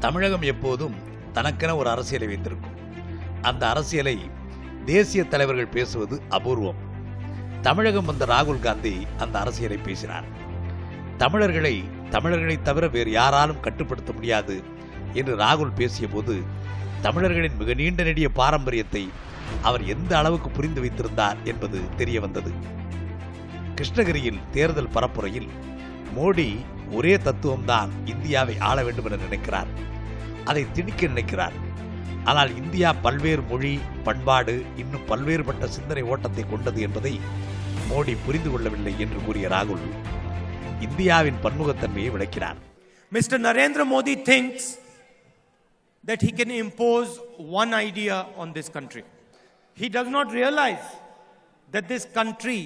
தமிழகம் எப்போதும் தனக்கென ஒரு அரசியலை வைத்திருக்கும். அந்த அரசியலை தேசிய தலைவர்கள் பேசுவது அபூர்வம். தமிழகம் வந்த ராகுல் காந்தி அந்த அரசியலை பேசினார். தமிழர்களை தமிழர்களை தவிர வேறு யாராலும் கட்டுப்படுத்த முடியாது என்று ராகுல் பேசியபோது தமிழர்களின் மிக நீண்ட நெடிய பாரம்பரியத்தை அவர் எந்த அளவுக்கு புரிந்து வைத்திருந்தார் என்பது தெரிய வந்தது. கிருஷ்ணகிரியில் தேர்தல் பரப்புரையில் மோடி ஒரே தத்துவம்தான் இந்தியாவை ஆள வேண்டும் என நினைக்கிறார். அதை திணிக்க நினைக்கிறார். ஆனால் இந்தியா பல்வேறு மொழி பண்பாடு இன்னும் பல்வேறுபட்ட சிந்தனை ஓட்டத்தை கொண்டது என்பதை மோடி புரிந்து கொள்ளவில்லை என்று கூறிய ராகுல் இந்தியாவின் பன்முகத்தன்மையை விளக்கினார் mister Narendra Modi thinks that he can impose one idea on this country. He does not realize that this country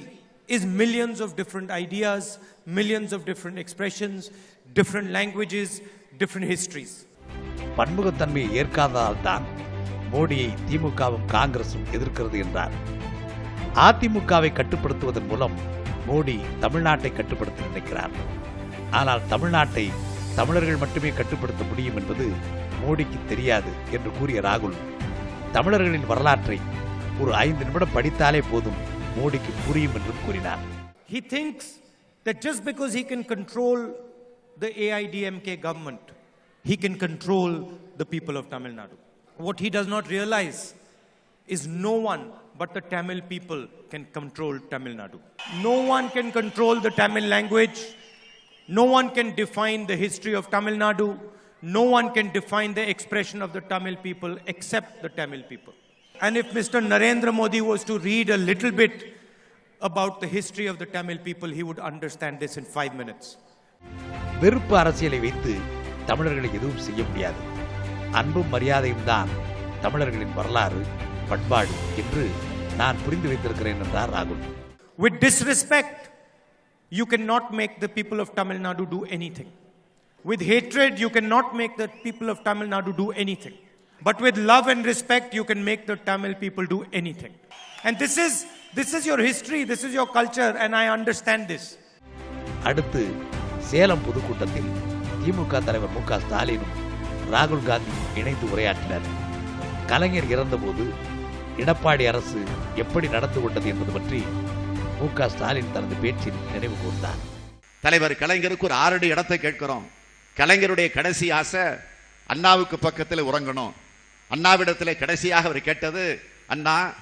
is millions of different ideas, millions of different expressions, different languages, different histories. பன்முகத்தன்மையை ஏற்காததால் தான் மோடியை திமுகவும் காங்கிரசும் எதிர்க்கிறது என்றார் அதிமுகவை கட்டுப்படுத்துவதன் மூலம் மோடி தமிழ்நாட்டை கட்டுப்படுத்த நினைக்கிறார் ஆனால் தமிழ்நாட்டை தமிழர்கள் மட்டுமே கட்டுப்படுத்த முடியும் என்பது மோடிக்கு தெரியாது என்று கூறிய ராகுல் தமிழர்களின் வரலாற்றை ஒரு ஐந்து நிமிடம் படித்தாலே போதும் மோடிக்கு புரியும் என்றும் கூறினார் He thinks that just because he can control the AIDMK government, he can control the people of Tamil Nadu. What he does not realize is no one but the Tamil people can control Tamil Nadu. No one can control the Tamil language. No one can define the history of Tamil Nadu. No one can define the expression of the Tamil people except the Tamil people. And if Mr. Narendra Modi was to read a little bit about the history of the Tamil people, he would understand this in five minutes. வெறுப்பு அரசியலை வைத்து தமிழர்களை எதுவும் செய்ய முடியாது அன்பும் மரியாதையும் தான் தமிழர்களின் வரலாறு பண்பாடு என்று நான் புரிந்து வைத்திருக்கிறேன் என்றார் ராகுல் With disrespect, you cannot make the people of Tamil Nadu do anything. With hatred, you cannot make the people of Tamil Nadu do anything. But with love and respect, you can make the Tamil people do anything. And this is, this is your history, this is your culture, and I understand this. அடுத்து சேலம் பொதுக்கூட்டத்தில் திமுக தலைவர் மு க ஸ்டாலினும் ராகுல் காந்தி இணைந்து உரையாற்றினர் கலைஞர் இறந்தபோது எடப்பாடி அரசு எப்படி நடந்து கொண்டது என்பது பற்றி மு க ஸ்டாலின் தனது பேச்சில் நினைவு கூர்ந்தார் தலைவர் கலைஞருக்கு ஒரு ஆறடி இடத்தை கேட்கிறோம் கலைஞருடைய கடைசி ஆசை அண்ணாவுக்கு பக்கத்தில் உறங்கணும் அண்ணாவிடத்தில் கடைசியாக அவர் கேட்டது அண்ணா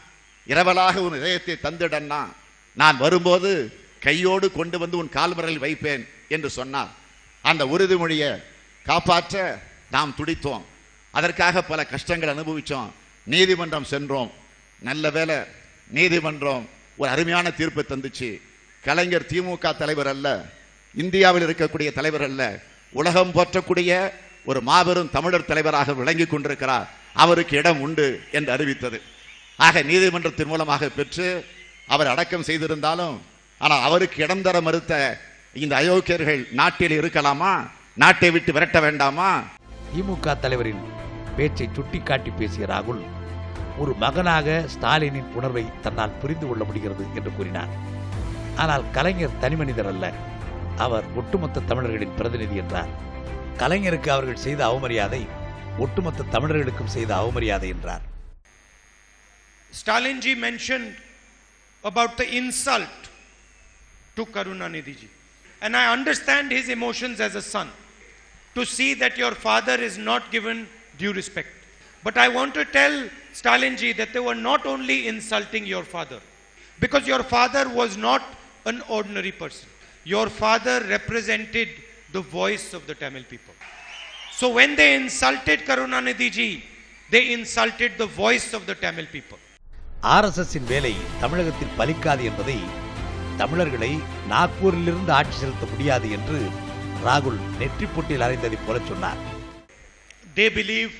இரவலாக உன் இதயத்தை தந்துடண்ணா நான் வரும்போது கையோடு கொண்டு வந்து உன் கால்வரலில் வைப்பேன் என்று சொன்னார். அந்த உறுதிமொழியை காப்பாற்ற நாம் துடித்தோம். அதற்காக பல கஷ்டங்கள் அனுபவித்தோம் நீதிமன்றம் சென்றோம். நல்ல வேலை நீதிமன்றம் ஒரு அருமையான தீர்ப்பு தந்துச்சு. கலைஞர் திமுக தலைவர் அல்ல இந்தியாவில் இருக்கக்கூடிய தலைவர் அல்ல உலகம் போற்றக்கூடிய ஒரு மாபெரும் தமிழர் தலைவராக விளங்கி கொண்டிருக்கிறார். அவருக்கு இடம் உண்டு என்று அறிவித்தது. ஆக நீதிமன்றத்தின் மூலமாக பெற்று அவர் அடக்கம் செய்திருந்தாலும் ஆனால் அவருக்கு இடம் தர மறுத்த இந்த அயோக்கியர்கள் நாட்டில் இருக்கலாமா? நாட்டை விட்டு விரட்ட வேண்டாமா? திமுக தலைவரின் பேச்சை சுட்டிக்காட்டி பேசிய ராகுல் ஒரு மகனாக ஸ்டாலினின் உணர்வை தன்னால் புரிந்து கொள்ள முடிகிறது என்று கூறினார். ஆனால் கலைஞர் தனிமனிதர் அல்ல அவர் ஒட்டுமொத்த தமிழர்களின் பிரதிநிதி என்றார். கலைஞருக்கு அவர்கள் செய்த அவமரியாதை ஒட்டுமொத்த தமிழர்களுக்கும் செய்த அவமரியாதை என்றார் Stalinji mentioned about the insult to Karunanidhi ji. And I understand his emotions as a son to see that your father is not given due respect. But I want to tell Stalinji that they were not only insulting your father, because your father was not an ordinary person. Your father represented the voice of the Tamil people. So when they insulted Karunanidhi ji, they insulted the voice of the Tamil people. ஆர்எஸ்எஸ்ஸின் வேலை தமிழகத்தில் பலிக்காது என்பதை தமிழர்களை நாக்பூரிலிருந்து ஆட்சி செலுத்த முடியாது என்று ராகுல் நெற்றிப் பொட்டில் அறைந்ததைப் போல சொன்னார் They believe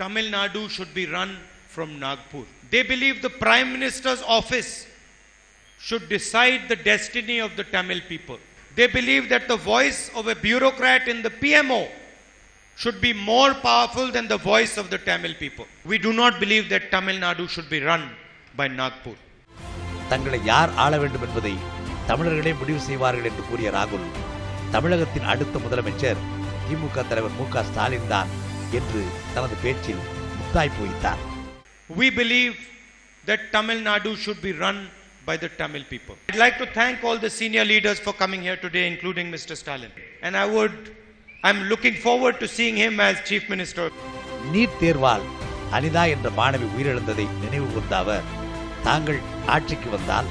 Tamil Nadu should be run from Nagpur. They believe the Prime Minister's office should decide the destiny of the Tamil people. They believe that the voice of a bureaucrat in the PMO should be more powerful than the voice of the Tamil people. We do not believe that Tamil Nadu should be run by Nagpur. தங்களை யார் ஆள வேண்டும் என்பதை தமிழர்களே முடிவு செய்வார்கள் என்று கூறிய ராகுல் தமிழகத்தின் அடுத்த முதலமைச்சர் திமுக தலைவர் மு க ஸ்டாலின் தான் என்று தனது பேச்சில் முத்தாய்ப்பு வைத்தார் We believe that Tamil Nadu should be run by the Tamil people. I'd like to thank all the senior leaders for coming here today, including Mr. Stalin. And I would, I'm looking forward to seeing him as Chief Minister. NEET தேர்வால் Anitha என்ற மாணவி உயிரிழந்ததை நினைவு கூர்ந்த அவர் தாங்கள் ஆட்சிக்கு வந்தால்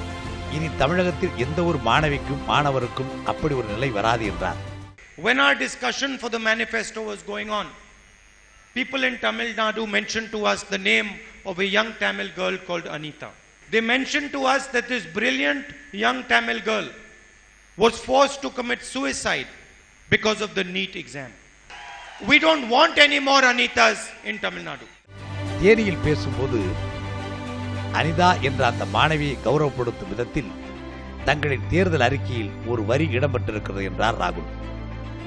இனி தமிழகத்தில் எந்த ஒரு மாணவிக்கும் மாணவருக்கும் அப்படி ஒரு நிலை வராது என்றார் When our discussion for the manifesto was going on, people in Tamil Nadu mentioned to us the name of a young Tamil girl called Anita. They mentioned to us that this brilliant young Tamil girl was forced to commit suicide because of the NEET exam. We don't want any more Anitas in Tamil Nadu. தேனியில் பேசும்போது அனிதா என்ற அந்த மாணவியை கௌரவப்படுத்தும் விதத்தில் தங்களின் தேர்தல் அறிக்கையில் ஒரு வரி இடம்பெற்றிருக்கிறது என்றார் ராகுல்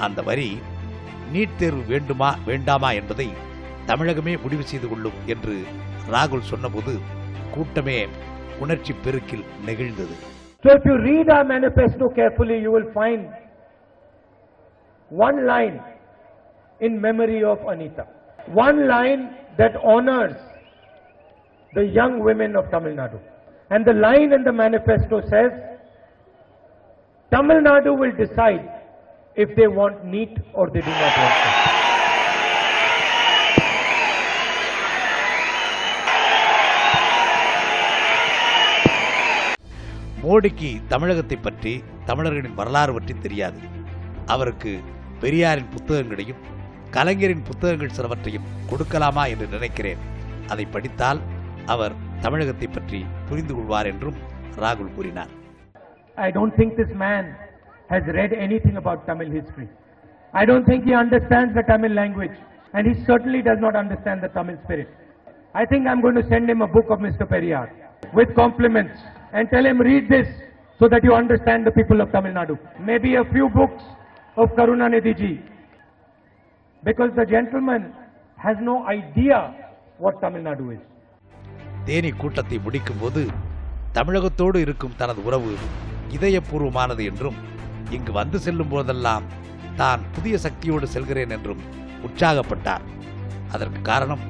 அந்த வரி நீட் தேர்வு வேண்டுமா வேண்டாமா என்பதை தமிழகமே முடிவு செய்து கொள்ளும் என்று ராகுல் சொன்னபோது கூட்டமே உணர்ச்சி பெருக்கில் நெகிழ்ந்தது So if you read our manifesto carefully, you will find one line in memory of Anita. One line that honors the young women of Tamil Nadu. And the line in the manifesto says, Tamil Nadu will decide if they want NEET or they do not want NEET. மோடிக்கு தமிழகத்தை பற்றி தமிழர்களின் வரலாறு பற்றி தெரியாது அவருக்கு பெரியாரின் புத்தகங்களையும் கலைஞரின் புத்தகங்கள் சிலவற்றையும் கொடுக்கலாமா என்று நினைக்கிறேன் அதை படித்தால் அவர் தமிழகத்தை பற்றி புரிந்து கொள்வார் என்றும் ராகுல் கூறினார் I don't think this man has read anything about Tamil history. I don't think he understands the Tamil language. And he certainly does not understand the Tamil spirit. I think I'm going to send him a book of Mr. Periyar with compliments and tell him read this so that you understand the people of Tamil Nadu. Maybe a few books of Karunanidhi ji. Because the gentleman has no idea what Tamil Nadu is. Theni கூட்டத்தை முடிக்கும்போது தமிழகத்தோடு இருக்கும் தனது உறவு இதயபூர்வமானது என்றும் இங்கு வந்து செல்லும் போதெல்லாம் தான் புதிய சக்தியோடு செல்கிறேன் என்றும் உற்சாகப்பட்டார் அதற்கு காரணம்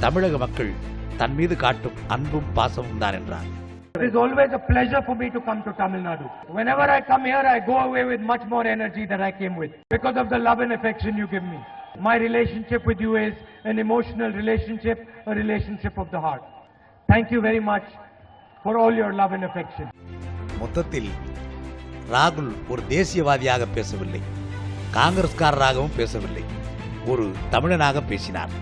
தமிழக மக்கள் தன் மீது காட்டும் அன்பும் பாசமும் தான் என்றார் It is always a pleasure for me to come to Tamil Nadu. Whenever I come here, I go away with much more energy than I came with because of the love and affection you give me. My relationship with you is an emotional relationship, a relationship of the heart. Thank you very much for all your love and affection. மொத்தத்தில் ராகுல் ஒரு தேசியவாதியாக பேசவில்லை காங்கிரஸ்காரராகவும் பேசவில்லை ஒரு தமிழனாக பேசினார்